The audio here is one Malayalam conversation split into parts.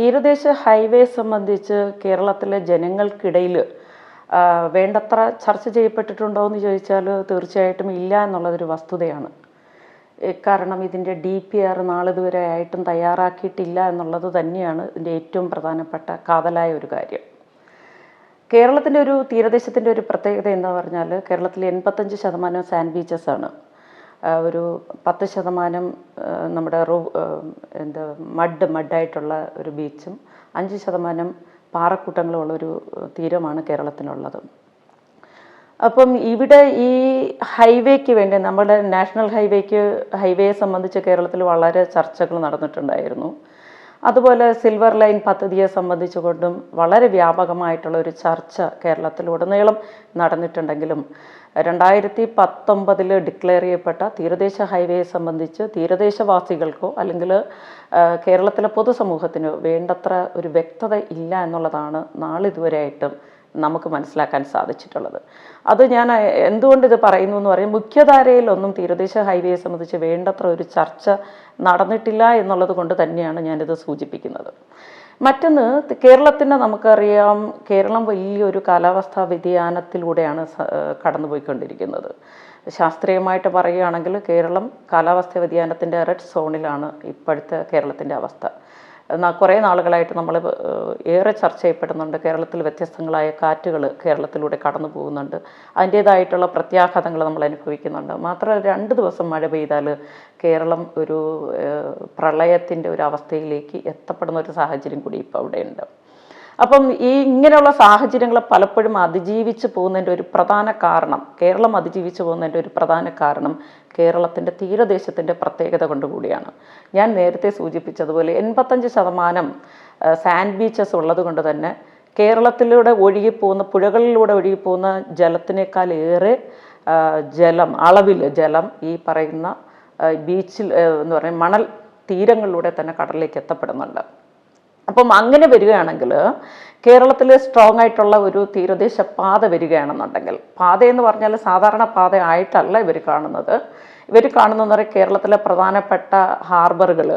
തീരദേശ ഹൈവേ സംബന്ധിച്ച് കേരളത്തിലെ ജനങ്ങൾക്കിടയിൽ വേണ്ടത്ര ചർച്ച ചെയ്യപ്പെട്ടിട്ടുണ്ടോ എന്ന് ചോദിച്ചാൽ തീർച്ചയായിട്ടും ഇല്ല എന്നുള്ളതൊരു വസ്തുതയാണ്. കാരണം ഇതിന്റെ ഡി പി ആർ നാളിതുവരെ ആയിട്ടും തയ്യാറാക്കിയിട്ടില്ല എന്നുള്ളത് തന്നെയാണ് ഇതിന്റെ ഏറ്റവും പ്രധാനപ്പെട്ട കാതലായ ഒരു കാര്യം. കേരളത്തിന്റെ ഒരു തീരദേശത്തിന്റെ ഒരു പ്രത്യേകത എന്ന് പറഞ്ഞാൽ കേരളത്തിൽ എൺപത്തഞ്ച് ശതമാനം സാൻഡ് ബീച്ചസ് ആണ്. ഒരു പത്ത് ശതമാനം നമ്മുടെ റോ എന്താ മഡ് മഡായിട്ടുള്ള ഒരു ബീച്ചും അഞ്ച് ശതമാനം പാറക്കൂട്ടങ്ങളുള്ളൊരു തീരമാണ് കേരളത്തിനുള്ളത്. അപ്പം ഇവിടെ ഈ ഹൈവേക്ക് വേണ്ടി നമ്മുടെ നാഷണൽ ഹൈവേക്ക് ഹൈവേയെ സംബന്ധിച്ച് കേരളത്തിൽ വളരെ ചർച്ചകൾ നടന്നിട്ടുണ്ടായിരുന്നു. അതുപോലെ സിൽവർ ലൈൻ പദ്ധതിയെ സംബന്ധിച്ചുകൊണ്ടും വളരെ വ്യാപകമായിട്ടുള്ള ഒരു ചർച്ച കേരളത്തിലുടനീളം നടന്നിട്ടുണ്ടെങ്കിലും രണ്ടായിരത്തി പത്തൊമ്പതിൽ ഡിക്ലെയർ ചെയ്യപ്പെട്ട തീരദേശ ഹൈവേയെ സംബന്ധിച്ച് തീരദേശവാസികൾക്കോ അല്ലെങ്കിൽ കേരളത്തിലെ പൊതുസമൂഹത്തിനോ വേണ്ടത്ര ഒരു വ്യക്തത ഇല്ല എന്നുള്ളതാണ് നാളിതുവരെയായിട്ടും നമുക്ക് മനസ്സിലാക്കാൻ സാധിച്ചിട്ടുള്ളത്. അത് ഞാൻ എന്തുകൊണ്ട് ഇത് പറയുന്നു എന്ന് പറയും മുഖ്യധാരയിലൊന്നും തീരദേശ ഹൈവേയെ സംബന്ധിച്ച് വേണ്ടത്ര ഒരു ചർച്ച നടന്നിട്ടില്ല എന്നുള്ളത് കൊണ്ട് തന്നെയാണ് ഞാനിത് സൂചിപ്പിക്കുന്നത്. മറ്റൊന്ന് കേരളത്തിന്റെ നമുക്കറിയാം കേരളം വലിയൊരു കാലാവസ്ഥാ വ്യതിയാനത്തിലൂടെയാണ് കടന്നുപോയിക്കൊണ്ടിരിക്കുന്നത്. ശാസ്ത്രീയമായിട്ട് പറയുകയാണെങ്കിൽ കേരളം കാലാവസ്ഥാ വ്യതിയാനത്തിന്റെ റെഡ് സോണിലാണ് ഇപ്പോഴത്തെ കേരളത്തിന്റെ അവസ്ഥ. കുറേ നാളുകളായിട്ട് നമ്മൾ ഏറെ ചർച്ച ചെയ്യപ്പെടുന്നുണ്ട് കേരളത്തിൽ വ്യത്യസ്തങ്ങളായ കാറ്റുകൾ കേരളത്തിലൂടെ കടന്നു പോകുന്നുണ്ട്. അതിന്റേതായിട്ടുള്ള പ്രത്യാഘാതങ്ങൾ നമ്മൾ അനുഭവിക്കുന്നുണ്ട്. മാത്രമല്ല രണ്ട് ദിവസം മഴ പെയ്താൽ കേരളം ഒരു പ്രളയത്തിന്റെ ഒരു അവസ്ഥയിലേക്ക് എത്തപ്പെടുന്ന ഒരു സാഹചര്യം കൂടി ഇപ്പോൾ അവിടെയുണ്ട്. അപ്പം ഈ ഇങ്ങനെയുള്ള സാഹചര്യങ്ങൾ പലപ്പോഴും അതിജീവിച്ച് പോകുന്നതിന്റെ ഒരു പ്രധാന കാരണം കേരളം അതിജീവിച്ച് പോകുന്നതിന്റെ ഒരു പ്രധാന കാരണം കേരളത്തിന്റെ തീരദേശത്തിന്റെ പ്രത്യേകത കൊണ്ടുകൂടിയാണ് ഞാൻ നേരത്തെ സൂചിപ്പിച്ചതുപോലെ എൺപത്തഞ്ച് ശതമാനം സാൻഡ് ബീച്ചസ് ഉള്ളത് കൊണ്ട് തന്നെ കേരളത്തിലൂടെ ഒഴുകിപ്പോകുന്ന പുഴകളിലൂടെ ഒഴുകിപ്പോകുന്ന ജലത്തിനേക്കാൾ ഏറെ ജലം അളവിൽ ജലം ഈ പറയുന്ന ബീച്ചിൽ എന്ന് പറയുന്ന മണൽ തീരങ്ങളിലൂടെ തന്നെ കടലിലേക്ക് എത്തപ്പെടുന്നുണ്ട്. അപ്പം അങ്ങനെ വരികയാണെങ്കിൽ കേരളത്തിൽ സ്ട്രോങ് ആയിട്ടുള്ള ഒരു തീരദേശ പാത വരികയാണെന്നുണ്ടെങ്കിൽ പാത എന്ന് പറഞ്ഞാൽ സാധാരണ പാത ആയിട്ടല്ല ഇവർ കാണുന്നത്. ഇവർ കാണുന്നതെന്ന് പറയുക കേരളത്തിലെ പ്രധാനപ്പെട്ട ഹാർബറുകൾ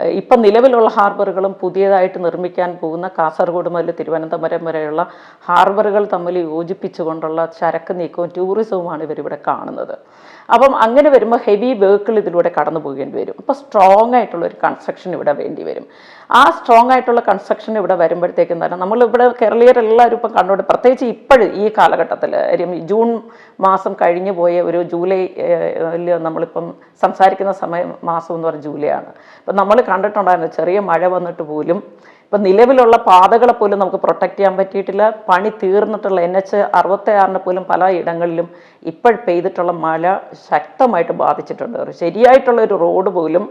ഇപ്പം നിലവിലുള്ള ഹാർബറുകളും പുതിയതായിട്ട് നിർമ്മിക്കാൻ പോകുന്ന കാസർഗോഡ് മുതൽ തിരുവനന്തപുരം വരെയുള്ള ഹാർബറുകൾ തമ്മിൽ യോജിപ്പിച്ചുകൊണ്ടുള്ള ചരക്ക് നീക്കവും ടൂറിസവുമാണ് ഇവരിവിടെ കാണുന്നത്. അപ്പം അങ്ങനെ വരുമ്പോൾ ഹെവി വെഹിക്കിൾ ഇതിലൂടെ കടന്നു പോകേണ്ടി വരും. അപ്പോൾ സ്ട്രോങ് ആയിട്ടുള്ള ഒരു കൺസ്ട്രക്ഷൻ ഇവിടെ വേണ്ടി വരും. ആ സ്ട്രോങ് ആയിട്ടുള്ള കൺസ്ട്രക്ഷൻ ഇവിടെ വരുമ്പോഴത്തേക്കും തന്നെ നമ്മളിവിടെ കേരളീയർ എല്ലാവരും ഇപ്പം കണ്ടുകൊണ്ട് പ്രത്യേകിച്ച് ഇപ്പോഴും ഈ കാലഘട്ടത്തിൽ ജൂൺ മാസം കഴിഞ്ഞു പോയ ഒരു ജൂലൈ നമ്മളിപ്പം സംസാരിക്കുന്ന സമയം മാസം എന്ന് പറഞ്ഞാൽ ജൂലൈ ആണ്. അപ്പം നമ്മൾ കണ്ടിട്ടുണ്ടായിരുന്നു. ചെറിയ മഴ വന്നിട്ട് പോലും. ഇപ്പം നിലവിലുള്ള പാതകളെ പോലും നമുക്ക് പ്രൊട്ടക്റ്റ് ചെയ്യാൻ പറ്റിയിട്ടില്ല. പണി തീർന്നിട്ടുള്ള എൻ എച്ച് അറുപത്തി ആറിന് പോലും പല ഇടങ്ങളിലും ഇപ്പോൾ പെയ്തിട്ടുള്ള മഴ ശക്തമായിട്ട് ബാധിച്ചിട്ടുണ്ട്. ശരിയായിട്ടുള്ള ഒരു റോഡ് പോലും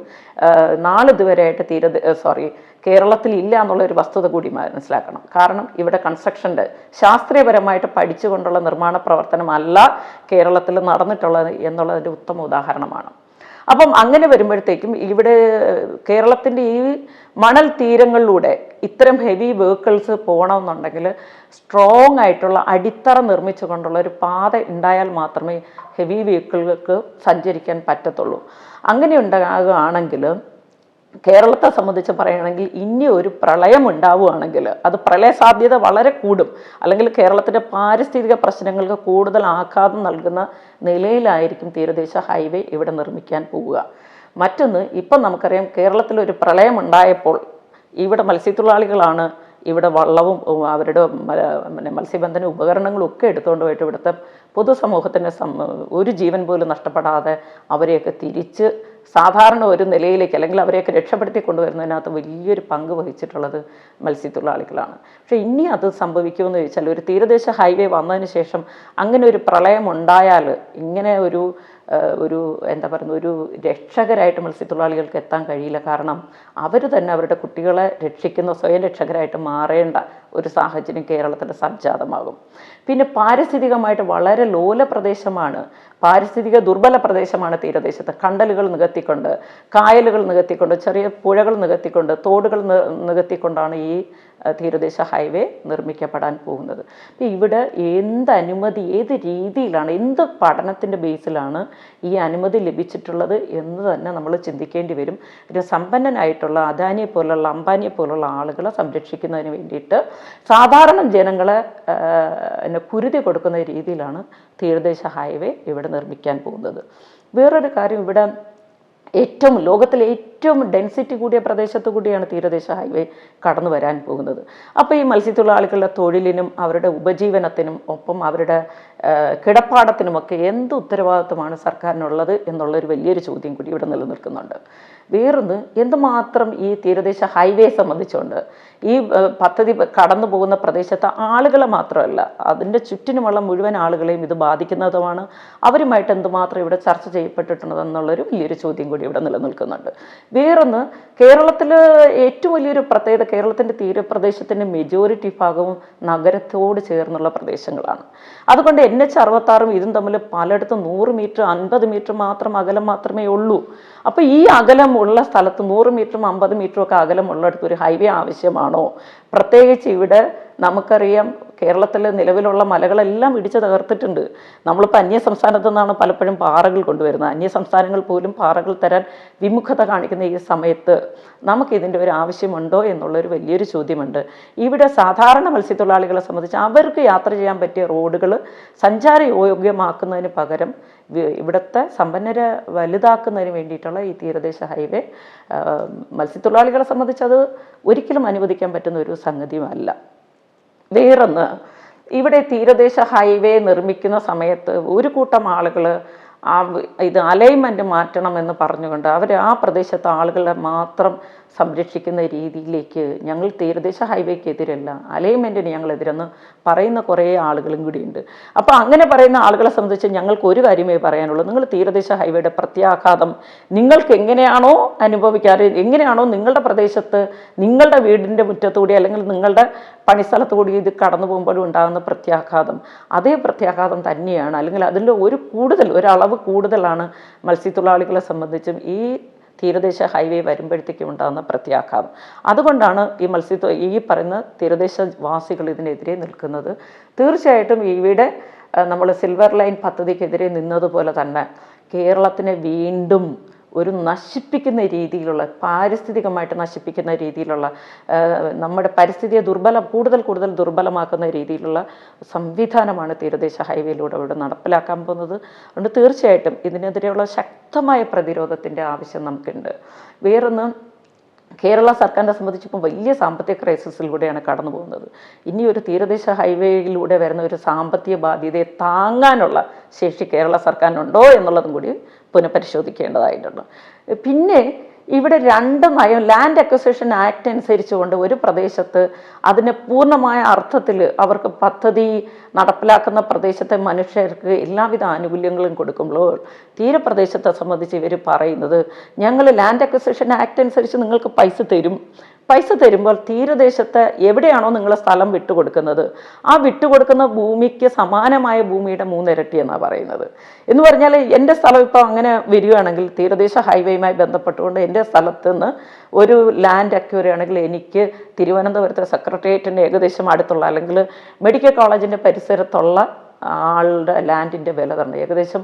നാളിതുവരെയായിട്ട് തീര സോറി കേരളത്തിൽ ഇല്ല എന്നുള്ള ഒരു വസ്തുത കൂടി മനസ്സിലാക്കണം. കാരണം ഇവിടെ കൺസ്ട്രക്ഷന്റെ ശാസ്ത്രീയപരമായിട്ട് പഠിച്ചുകൊണ്ടുള്ള നിർമ്മാണ പ്രവർത്തനമല്ല കേരളത്തിൽ നടന്നിട്ടുള്ളത് എന്നുള്ളതിന്റെ ഉത്തമ ഉദാഹരണമാണ്. അപ്പം അങ്ങനെ വരുമ്പോഴത്തേക്കും ഇവിടെ കേരളത്തിന്റെ ഈ മണൽ തീരങ്ങളിലൂടെ ഇത്തരം ഹെവി വെഹിക്കിൾസ് പോകണമെന്നുണ്ടെങ്കിൽ സ്ട്രോങ് ആയിട്ടുള്ള അടിത്തറ നിർമ്മിച്ചുകൊണ്ടുള്ള ഒരു പാത ഉണ്ടായാൽ മാത്രമേ ഹെവി വെഹിക്കിളുകൾക്ക് സഞ്ചരിക്കാൻ പറ്റത്തുള്ളൂ. അങ്ങനെ ഉണ്ടാകുകയാണെങ്കിൽ കേരളത്തെ സംബന്ധിച്ച് പറയുകയാണെങ്കിൽ ഇനി ഒരു പ്രളയം ഉണ്ടാവുകയാണെങ്കിൽ അത് പ്രളയ സാധ്യത വളരെ കൂടും. അല്ലെങ്കിൽ കേരളത്തിന്റെ പാരിസ്ഥിതിക പ്രശ്നങ്ങൾക്ക് കൂടുതൽ ആഘാതം നൽകുന്ന നിലയിലായിരിക്കും തീരദേശ ഹൈവേ ഇവിടെ നിർമ്മിക്കാൻ പോവുക. മറ്റൊന്ന് ഇപ്പം നമുക്കറിയാം കേരളത്തിൽ ഒരു പ്രളയം ഉണ്ടായപ്പോൾ ഇവിടെ മത്സ്യത്തൊഴിലാളികളാണ് ഇവിടെ വള്ളവും അവരുടെ പിന്നെ മത്സ്യബന്ധന ഉപകരണങ്ങളും ഒക്കെ എടുത്തുകൊണ്ട് പോയിട്ട് ഇവിടുത്തെ പൊതുസമൂഹത്തിന് ഒരു ജീവൻ പോലും നഷ്ടപ്പെടാതെ അവരെയൊക്കെ തിരിച്ച് സാധാരണ ഒരു നിലയിലേക്ക് അല്ലെങ്കിൽ അവരെയൊക്കെ രക്ഷപ്പെടുത്തി കൊണ്ടുവരുന്നതിനകത്ത് വലിയൊരു പങ്ക് വഹിച്ചിട്ടുള്ളത് മത്സ്യത്തൊഴിലാളികളാണ്. പക്ഷേ ഇനി അത് സംഭവിക്കുമെന്ന് ചോദിച്ചാൽ ഒരു തീരദേശ ഹൈവേ വന്നതിന് ശേഷം അങ്ങനെ ഒരു പ്രളയം ഉണ്ടായാൽ ഇങ്ങനെ ഒരു ഒരു എന്താ പറയുന്നത് ഒരു രക്ഷകരായിട്ട് മത്സ്യത്തൊഴിലാളികൾക്ക് എത്താൻ കഴിയില്ല. കാരണം അവർ തന്നെ അവരുടെ കുട്ടികളെ രക്ഷിക്കുന്ന സ്വയം രക്ഷകരായിട്ട് മാറേണ്ട ഒരു സാഹചര്യം കേരളത്തിൽ സംജാതമാകും. പിന്നെ പാരിസ്ഥിതികമായിട്ട് വളരെ ലോല പ്രദേശമാണ്. പാരിസ്ഥിതിക ദുർബല പ്രദേശമാണ് തീരദേശത്ത്. കണ്ടലുകൾ നികത്തിക്കൊണ്ട് കായലുകൾ നികത്തിക്കൊണ്ട് ചെറിയ പുഴകൾ നികത്തിക്കൊണ്ട് തോടുകൾ നികത്തിക്കൊണ്ടാണ് ഈ തീരദേശ ഹൈവേ നിർമ്മിക്കപ്പെടാൻ പോകുന്നത്. അപ്പോൾ ഇവിടെ എന്ത് അനുമതി ഏത് രീതിയിലാണ് എന്ത് പഠനത്തിന്റെ ബേസിലാണ് ഈ അനുമതി ലഭിച്ചിട്ടുള്ളത് എന്ന് തന്നെ നമ്മൾ ചിന്തിക്കേണ്ടി വരും. ഒരു സമ്പന്നനായിട്ടുള്ള അദാനിയെ പോലുള്ള അംബാനിയെ പോലുള്ള ആളുകളെ സംരക്ഷിക്കുന്നതിന് വേണ്ടിയിട്ട് സാധാരണ ജനങ്ങളെ എന്നെ കുരുതി കൊടുക്കുന്ന രീതിയിലാണ് തീരദേശ ഹൈവേ ഇവിടെ നിർമ്മിക്കാൻ പോകുന്നത്. വേറൊരു കാര്യം ഇവിടെ ഏറ്റവും ലോകത്തിലെ ഏറ്റവും ഡെൻസിറ്റി കൂടിയ പ്രദേശത്തു കൂടിയാണ് തീരദേശ ഹൈവേ കടന്നു വരാൻ പോകുന്നത്. അപ്പോൾ ഈ മത്സ്യത്തൊഴിലാളികളുടെ തൊഴിലിനും അവരുടെ ഉപജീവനത്തിനും ഒപ്പം അവരുടെ കിടപ്പാടത്തിനുമൊക്കെ എന്ത് ഉത്തരവാദിത്വമാണ് സർക്കാരിനുള്ളത് എന്നുള്ളൊരു വലിയൊരു ചോദ്യം കൂടി ഇവിടെ നിലനിൽക്കുന്നുണ്ട്. വേറൊന്ന് എന്തുമാത്രം ഈ തീരദേശ ഹൈവേ സംബന്ധിച്ചുകൊണ്ട് ഈ പദ്ധതി കടന്നു പോകുന്ന പ്രദേശത്തെ ആളുകളെ മാത്രമല്ല അതിന്റെ ചുറ്റിനുമുള്ള മുഴുവൻ ആളുകളെയും ഇത് ബാധിക്കുന്നതുമാണ്. അവരുമായിട്ട് എന്തുമാത്രം ഇവിടെ ചർച്ച ചെയ്യപ്പെട്ടിട്ടുണ്ടെന്നുള്ളൊരു വലിയൊരു ചോദ്യം കൂടി ഇവിടെ നിലനിൽക്കുന്നുണ്ട്. വേറൊന്ന് കേരളത്തിൽ ഏറ്റവും വലിയൊരു പ്രത്യേകത കേരളത്തിന്റെ തീരപ്രദേശത്തിന്റെ മെജോറിറ്റി ഭാഗവും നഗരത്തോട് ചേർന്നുള്ള പ്രദേശങ്ങളാണ്. അതുകൊണ്ട് എൻ എച്ച് അറുപത്താറും ഇതും തമ്മിൽ പലയിടത്തും നൂറ് മീറ്റർ അൻപത് മീറ്റർ മാത്രം അകലം മാത്രമേ ഉള്ളൂ. അപ്പോൾ ഈ അകലമുള്ള സ്ഥലത്ത് നൂറ് മീറ്ററും അമ്പത് മീറ്ററും ഒക്കെ അകലമുള്ളിടത്ത് ഒരു ഹൈവേ ആവശ്യമാണോ? പ്രത്യേകിച്ച് ഇവിടെ നമുക്കറിയാം കേരളത്തിൽ നിലവിലുള്ള മലകളെല്ലാം ഇടിച്ചു തകർത്തിട്ടുണ്ട്. നമ്മളിപ്പോൾ അന്യ സംസ്ഥാനത്തു നിന്നാണ് പലപ്പോഴും പാറകൾ കൊണ്ടുവരുന്നത്. അന്യ സംസ്ഥാനങ്ങൾ പോലും പാറകൾ തരാൻ വിമുഖത കാണിക്കുന്ന ഈ സമയത്ത് നമുക്കിതിന്റെ ഒരു ആവശ്യമുണ്ടോ എന്നുള്ളൊരു വലിയൊരു ചോദ്യമുണ്ട്. ഇവിടെ സാധാരണ മത്സ്യത്തൊഴിലാളികളെ സംബന്ധിച്ച് അവർക്ക് യാത്ര ചെയ്യാൻ പറ്റിയ റോഡുകൾ സഞ്ചാര സഞ്ചാരയോഗ്യമാക്കുന്നതിന് പകരം ഇവിടുത്തെ സമ്പന്നരെ വലുതാക്കുന്നതിന് വേണ്ടിയിട്ടുള്ള ഈ തീരദേശ ഹൈവേ മത്സ്യത്തൊഴിലാളികളെ സംബന്ധിച്ച് അത് ഒരിക്കലും അനുവദിക്കാൻ പറ്റുന്ന ഒരു സംഗതിയുമല്ല. വേറൊന്ന് ഇവിടെ തീരദേശ ഹൈവേ നിർമ്മിക്കുന്ന സമയത്ത് ഒരു കൂട്ടം ആളുകൾ ആ ഇത് അലൈൻമെന്റ് മാറ്റണമെന്ന് പറഞ്ഞുകൊണ്ട് അവർ ആ പ്രദേശത്തെ ആളുകളെ മാത്രം സംരക്ഷിക്കുന്ന രീതിയിലേക്ക് ഞങ്ങൾ തീരദേശ ഹൈവേക്ക് എതിരല്ല അലൈൻമെന്റിന് ഞങ്ങളെതിരെന്ന് പറയുന്ന കുറേ ആളുകളും കൂടിയുണ്ട്. അപ്പോൾ അങ്ങനെ പറയുന്ന ആളുകളെ സംബന്ധിച്ച് ഞങ്ങൾക്ക് ഒരു കാര്യമേ പറയാനുള്ളൂ. നിങ്ങൾ തീരദേശ ഹൈവേയുടെ പ്രത്യാഘാതം നിങ്ങൾക്ക് എങ്ങനെയാണോ അനുഭവിക്കാറ് എങ്ങനെയാണോ നിങ്ങളുടെ പ്രദേശത്ത് നിങ്ങളുടെ വീടിന്റെ മുറ്റത്തൂടി അല്ലെങ്കിൽ നിങ്ങളുടെ പണിസ്ഥലത്ത് കൂടി ഇത് കടന്നു പോകുമ്പോഴും ഉണ്ടാകുന്ന പ്രത്യാഘാതം. അതേ പ്രത്യാഘാതം തന്നെയാണ്. അല്ലെങ്കിൽ അതിൽ ഒരു കൂടുതൽ ഒരളവ് കൂടുതലാണ് മത്സ്യത്തൊഴിലാളികളെ സംബന്ധിച്ചും ഈ തീരദേശ ഹൈവേ വരുമ്പോഴത്തേക്കും ഉണ്ടാകുന്ന പ്രത്യാഘാതം. അതുകൊണ്ടാണ് ഈ മത്സ്യത്വ ഈ പറയുന്ന തീരദേശവാസികൾ ഇതിനെതിരെ നിൽക്കുന്നത്. തീർച്ചയായിട്ടും ഇവിടെ നമ്മൾ സിൽവർ ലൈൻ പദ്ധതിക്കെതിരെ നിന്നതുപോലെ തന്നെ കേരളത്തിനെ വീണ്ടും ഒരു നശിപ്പിക്കുന്ന രീതിയിലുള്ള പാരിസ്ഥിതികമായിട്ട് നശിപ്പിക്കുന്ന രീതിയിലുള്ള നമ്മുടെ പരിസ്ഥിതിയെ ദുർബല കൂടുതൽ കൂടുതൽ ദുർബലമാക്കുന്ന രീതിയിലുള്ള സംവിധാനമാണ് തീരദേശ ഹൈവേയിലൂടെ ഇവിടെ നടപ്പിലാക്കാൻ പോകുന്നത്. അതുകൊണ്ട് തീർച്ചയായിട്ടും ഇതിനെതിരെയുള്ള ശക്തമായ പ്രതിരോധത്തിന്റെ ആവശ്യം നമുക്കുണ്ട്. വേറൊന്ന് കേരള സർക്കാരിനെ സംബന്ധിച്ചിപ്പം വലിയ സാമ്പത്തിക ക്രൈസിസിലൂടെയാണ് കടന്നു പോകുന്നത്. ഇനി ഒരു തീരദേശ ഹൈവേയിലൂടെ വരുന്ന ഒരു സാമ്പത്തിക ബാധ്യതയെ താങ്ങാനുള്ള ശേഷി കേരള സർക്കാരിനുണ്ടോ എന്നുള്ളതും കൂടി പുനഃപരിശോധിക്കേണ്ടതായിട്ടുണ്ട്. പിന്നെ ഇവിടെ രണ്ട് നയം ലാൻഡ് അക്വസിഷൻ ആക്ട് അനുസരിച്ചുകൊണ്ട് ഒരു പ്രദേശത്ത് അതിന് പൂർണമായ അർത്ഥത്തിൽ അവർക്ക് പദ്ധതി നടപ്പിലാക്കുന്ന പ്രദേശത്തെ മനുഷ്യർക്ക് എല്ലാവിധ ആനുകൂല്യങ്ങളും കൊടുക്കുമ്പോൾ തീരപ്രദേശത്തെ സംബന്ധിച്ച് ഇവർ പറയുന്നത് ഞങ്ങൾ ലാൻഡ് അക്വസിഷൻ ആക്ട് അനുസരിച്ച് നിങ്ങൾക്ക് പൈസ തരും. പൈസ തരുമ്പോൾ തീരദേശത്ത് എവിടെയാണോ നിങ്ങൾ സ്ഥലം വിട്ടുകൊടുക്കുന്നത്? ആ വിട്ടുകൊടുക്കുന്ന ഭൂമിക്ക് സമാനമായ ഭൂമിയുടെ മൂന്നിരട്ടി എന്നാണ് പറയുന്നത്. എന്ന് പറഞ്ഞാൽ എന്റെ സ്ഥലം ഇപ്പോൾ അങ്ങനെ വരികയാണെങ്കിൽ തീരദേശ ഹൈവേയുമായി ബന്ധപ്പെട്ടുകൊണ്ട് എന്റെ സ്ഥലത്ത് നിന്ന് ഒരു ലാൻഡ് ഒക്കെ വരികയാണെങ്കിൽ എനിക്ക് തിരുവനന്തപുരത്തെ സെക്രട്ടേറിയറ്റിന്റെ ഏകദേശം അടുത്തുള്ള അല്ലെങ്കിൽ മെഡിക്കൽ കോളേജിന്റെ പരിസരത്തുള്ള ആളുടെ ലാൻഡിന്റെ വില തന്നെ ഏകദേശം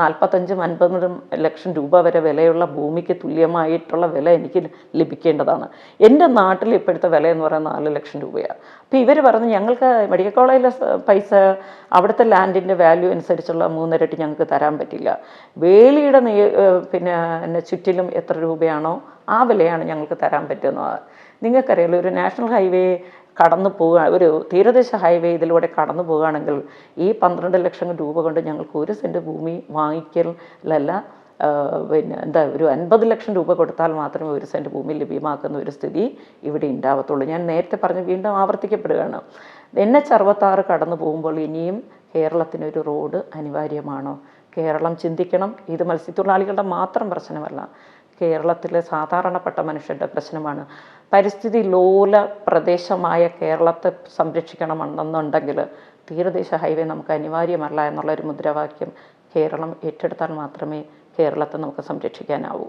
നാൽപ്പത്തഞ്ചും അൻപതും ലക്ഷം രൂപ വരെ വിലയുള്ള ഭൂമിക്ക് തുല്യമായിട്ടുള്ള വില എനിക്ക് ലഭിക്കേണ്ടതാണ്. എന്റെ നാട്ടിൽ ഇപ്പോഴത്തെ വില എന്ന് പറയുന്നത് നാല് ലക്ഷം രൂപയാണ്. അപ്പോൾ ഇവർ പറഞ്ഞു ഞങ്ങൾക്ക് മെഡിക്കൽ കോളേജിലെ പൈസ അവിടുത്തെ ലാൻഡിന്റെ വാല്യൂ അനുസരിച്ചുള്ള മൂന്നിരട്ടി ഞങ്ങൾക്ക് തരാൻ പറ്റില്ല. വേലിയുടെ പിന്നെ എന്നെ ചുറ്റിലും എത്ര രൂപയാണോ ആ വിലയാണ് ഞങ്ങൾക്ക് തരാൻ പറ്റുന്നത്. നിങ്ങൾക്കറിയാലോ ഒരു നാഷണൽ ഹൈവേ കടന്നു പോവുക ഒരു തീരദേശ ഹൈവേ ഇതിലൂടെ കടന്നു പോവുകയാണെങ്കിൽ ഈ പന്ത്രണ്ട് ലക്ഷം രൂപ കൊണ്ട് ഞങ്ങൾക്ക് ഒരു സെന്റ് ഭൂമി വാങ്ങിക്കലല്ല പിന്നെ എന്താ ഒരു അൻപത് ലക്ഷം രൂപ കൊടുത്താൽ മാത്രമേ ഒരു സെന്റ് ഭൂമി ലഭ്യമാക്കുന്ന ഒരു സ്ഥിതി ഇവിടെ ഉണ്ടാവത്തുള്ളൂ. ഞാൻ നേരത്തെ പറഞ്ഞ് വീണ്ടും ആവർത്തിക്കപ്പെടുകയാണ്. എൻ എച്ച് അറുപത്താറ് കടന്നു പോകുമ്പോൾ ഇനിയും കേരളത്തിനൊരു റോഡ് അനിവാര്യമാണോ? കേരളം ചിന്തിക്കണം. ഇത് മത്സ്യത്തൊഴിലാളികളുടെ മാത്രം പ്രശ്നമല്ല. കേരളത്തിലെ സാധാരണപ്പെട്ട മനുഷ്യരുടെ പ്രശ്നമാണ്. പരിസ്ഥിതി ലോല പ്രദേശമായ കേരളത്തെ സംരക്ഷിക്കണമെന്നുണ്ടെങ്കിൽ തീരദേശ ഹൈവേ നമുക്ക് അനിവാര്യമല്ല എന്നുള്ളൊരു മുദ്രാവാക്യം കേരളം ഏറ്റെടുത്താൽ മാത്രമേ കേരളത്തെ നമുക്ക് സംരക്ഷിക്കാനാവൂ.